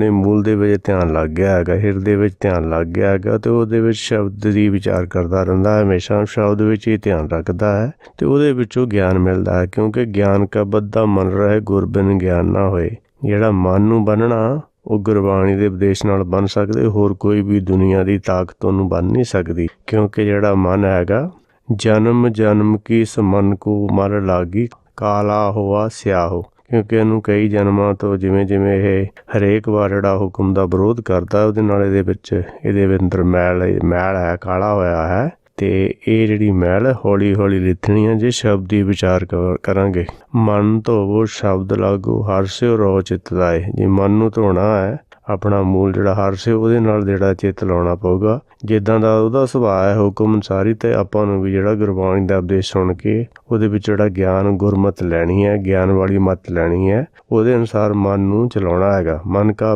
ਆਪਣੇ ਮੂਲ ਦੇ ਵਿੱਚ ਧਿਆਨ ਲੱਗ ਗਿਆ ਹੈਗਾ, ਹਿਰਦੇ ਵਿੱਚ ਧਿਆਨ ਲੱਗ ਗਿਆ ਹੈਗਾ ਤੇ ਉਹਦੇ ਵਿੱਚ ਸ਼ਬਦ ਦੀ ਵਿਚਾਰ ਕਰਦਾ ਰਹਿੰਦਾ ਹੈ ਹਮੇਸ਼ਾ, ਸ਼ਬਦ ਵਿੱਚ ਹੀ ਧਿਆਨ ਰੱਖਦਾ ਹੈ ਤੇ ਉਹਦੇ ਵਿੱਚੋਂ ਗਿਆਨ ਮਿਲਦਾ ਹੈ ਕਿਉਂਕਿ ਗਿਆਨ ਕਾ ਬੱਧਾ ਮਨ ਰਹੇ ਗੁਰਬਿਨ ਗਿਆਨ ਨਾ ਹੋਏ। ਜਿਹੜਾ ਮਨ ਨੂੰ ਬੰਨਣਾ, ਉਹ ਗੁਰਬਾਣੀ ਦੇ ਉਪਦੇਸ਼ ਨਾਲ ਬਣ ਸਕਦੇ, ਹੋਰ ਕੋਈ ਵੀ ਦੁਨੀਆ ਦੀ ਤਾਕਤ ਉਹਨੂੰ ਬਣ ਨਹੀਂ ਸਕਦੀ। ਕਿਉਂਕਿ ਜਿਹੜਾ ਮਨ ਹੈਗਾ ਜਨਮ ਜਨਮ ਕੀ ਇਸ ਮਨ ਕੋ ਮਰ ਲਾਗੀ, ਕਾਲਾ ਹੋਆ, ਸਿਆਹੋ ਕਿਉਂਕਿ ਇਹਨੂੰ ਕਈ ਜਨਮਾਂ ਤੋਂ ਜਿਵੇਂ ਜਿਵੇਂ ਇਹ ਹਰੇਕ ਵਾਰ ਜਿਹੜਾ ਹੁਕਮ ਦਾ ਵਿਰੋਧ ਕਰਦਾ ਉਹਦੇ ਨਾਲ ਇਹਦੇ ਵਿੱਚ ਇਹਦੇ ਅੰਦਰ ਮੈਲ ਮੈਲ ਹੈ, ਕਾਲਾ ਹੋਇਆ ਹੈ। ਤੇ ਇਹ ਜਿਹੜੀ ਮੈਲ ਹੌਲੀ ਹੌਲੀ ਲਿਥਣੀ ਹੈ, ਜੇ ਸ਼ਬਦ ਦੀ ਵਿਚਾਰ ਕਰ- ਕਰਾਂਗੇ। ਮਨ ਧੋਵੋ, ਸ਼ਬਦ ਲਾਗੋ, ਹਰ ਸਿਓ ਰੋ ਚਿੱਤ ਲਾਏ ਜੇ ਮਨ ਨੂੰ ਧੋਣਾ ਹੈ ਆਪਣਾ ਮੂਲ ਜਿਹੜਾ ਹਰ ਸੇ ਉਹਦੇ ਨਾਲ ਜਿਹੜਾ ਚਿੱਤ ਲਾਉਣਾ ਪਊਗਾ। ਜਿੱਦਾਂ ਦਾ ਉਹਦਾ ਸੁਭਾਅ ਹੈ, ਹੁਕਮ ਅਨਸਾਰੀ ਤੇ ਆਪਾਂ ਨੂੰ ਵੀ ਜਿਹੜਾ ਗੁਰਬਾਣੀ ਦਾ ਉਪਦੇਸ਼ ਸੁਣ ਕੇ ਉਹਦੇ ਵਿੱਚ ਜਿਹੜਾ ਗਿਆਨ, ਗੁਰਮਤ ਲੈਣੀ ਹੈ, ਗਿਆਨ ਵਾਲੀ ਮਤ ਲੈਣੀ ਹੈ, ਉਹਦੇ ਅਨੁਸਾਰ ਮਨ ਨੂੰ ਚਲਾਉਣਾ ਹੈਗਾ। ਮਨ ਕਾ